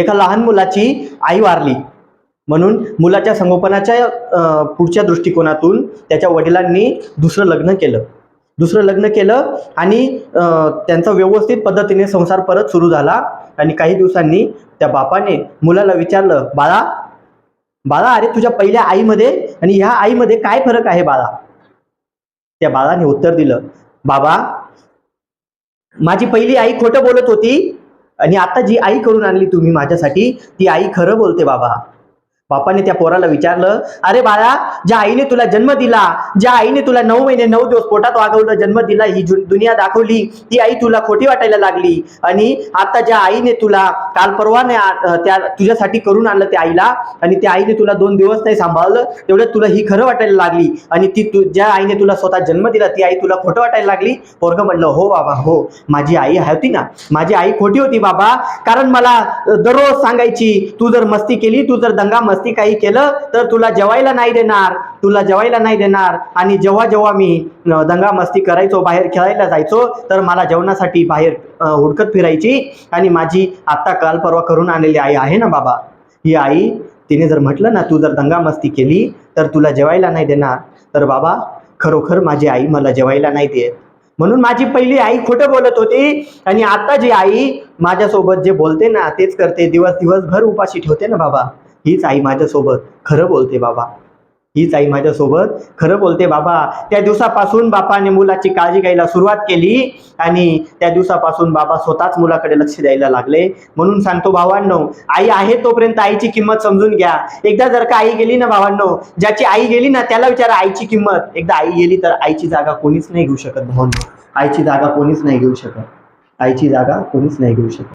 एका लहान मुलाची आई वारली. म्हणून मुलाच्या संगोपनाच्या पुढच्या दृष्टिकोनातून त्याच्या वडिलांनी दुसरं लग्न केलं. दुसरं लग्न केलं आणि त्यांचा व्यवस्थित पद्धतीने संसार परत सुरू झाला आणि काही दिवसांनी त्या बापाने मुलाला विचारलं बाळा बाळा अरे तुझ्या पहिल्या आईमध्ये आणि ह्या आईमध्ये काय फरक आहे बाळा? त्या बाळाने उत्तर दिलं बाबा माझी पहिली आई खोटं बोलत होती आणि आता जी आई करून आणली तुम्ही माझ्यासाठी ती आई खरं बोलते बाबा. बापाने त्या पोराला विचारलं अरे बाळा ज्या आईने तुला जन्म दिला ज्या आईने तुला नऊ महिने नऊ दिवस पोटात वागवलं जन्म दिला ही दुनिया दाखवली ती आई तुला खोटी वाटायला लागली आणि आता ज्या आईने तुला काल परवाने त्या तुझ्यासाठी करून आणलं त्या आईला आणि त्या आईने तुला दोन दिवस नाही सांभाळलं तेवढ्यात तुला ही खरं वाटायला लागली आणि ती तू ज्या आईने तुला स्वतः जन्म दिला ती आई तुला खोटं वाटायला लागली. पोरग म्हणलं हो बाबा हो माझी आई होती ना माझी आई खोटी होती बाबा कारण मला दररोज सांगायची तू जर मस्ती केली तू जर दंगा मस्ती काही केलं तर तुला जेवायला नाही देणार तुला जेवायला नाही देणार. आणि जेव्हा जेव्हा मी दंगा मस्ती करायचो बाहेर खेळायला जायचो तर मला जेवणासाठी बाहेर हुडकत फिरायची. आणि माझी आत्ता काल परवा करून आणलेली आई आहे ना बाबा? ही आई तिने जर म्हटलं ना तू जर दंगा मस्ती केली तर तुला जेवायला नाही देणार. तर बाबा खरोखर माझी आई मला जेवायला नाही देत. म्हणून माझी पहिली आई खोटं बोलत होती. आणि आता जी आई माझ्यासोबत जे बोलते ना तेच करते. दिवस दिवसभर उपाशी ठेवते ना बाबा. हीच आई माझ्यासोबत. खरं बोलते बाबा. हीच आई माझ्यासोबत. खरं बोलते बाबा. त्या दिवसापासून बापाने मुलाची काळजी घ्यायला सुरुवात केली आणि त्या दिवसापासून बाबा स्वतःच मुलाकडे लक्ष द्यायला लागले. म्हणून सांगतो भावांनो आई आहे तोपर्यंत आईची किंमत समजून घ्या. एकदा जर का आई गेली ना भावांनो ज्याची आई गेली ना त्याला विचारा आईची किंमत. एकदा आई गेली तर आईची जागा कोणीच नाही घेऊ शकत भावांनो. आईची जागा कोणीच नाही घेऊ शकत. आईची जागा कोणीच नाही घेऊ शकत.